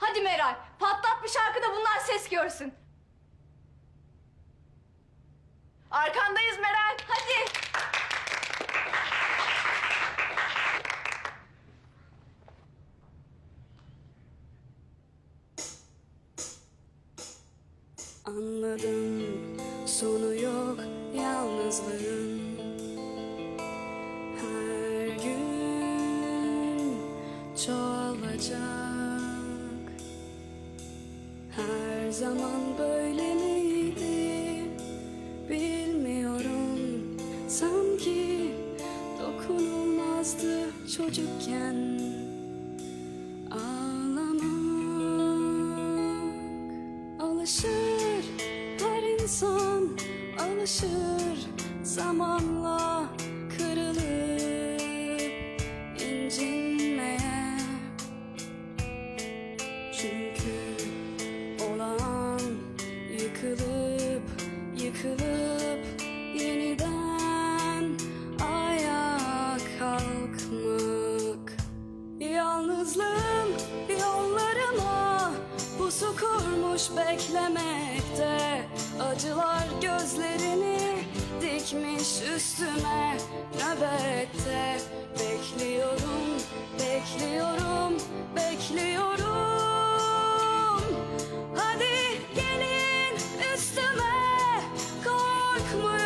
Hadi Meral, patlat bir şarkı da bunlar ses görsün. Arkandayız Meral, hadi. Anladım sonu yok yalnızlığın Her gün çoğalacak zaman böyle miydi? Bilmiyorum. Sanki dokunulmazdı çocukken. Ağlamak alışır. Her insan alışır zamanla Yalnızlığım yollarıma. Pusu kurmuş beklemekte. Acılar gözlerini dikmiş üstüme. Nöbette Bekliyorum, bekliyorum, bekliyorum. Hadi gelin üstüme. Korkmuyorum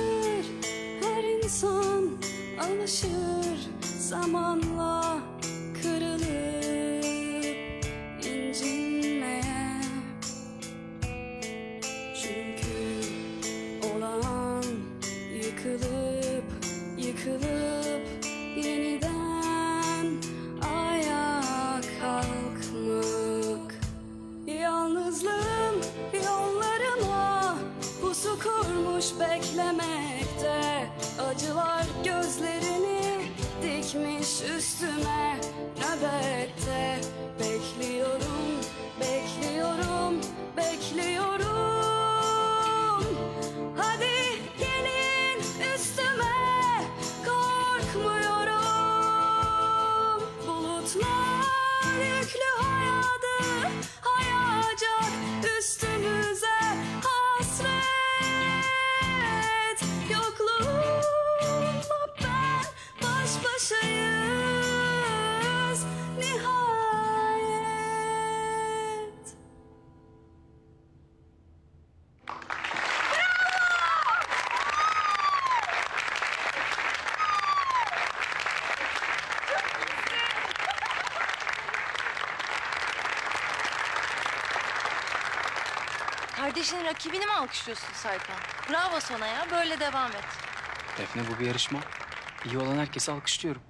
insan alışır zamanla üstüme nöbette. Bekliyorum, bekliyorum, bekliyorum. Hadi gelin üstüme korkmuyorum. Bulutlar yüklü hayadı Kardeşinin rakibini mi alkışlıyorsun Serkan? Bravo sana ya. Böyle devam et. Defne bu bir yarışma. İyi olan herkesi alkışlıyorum.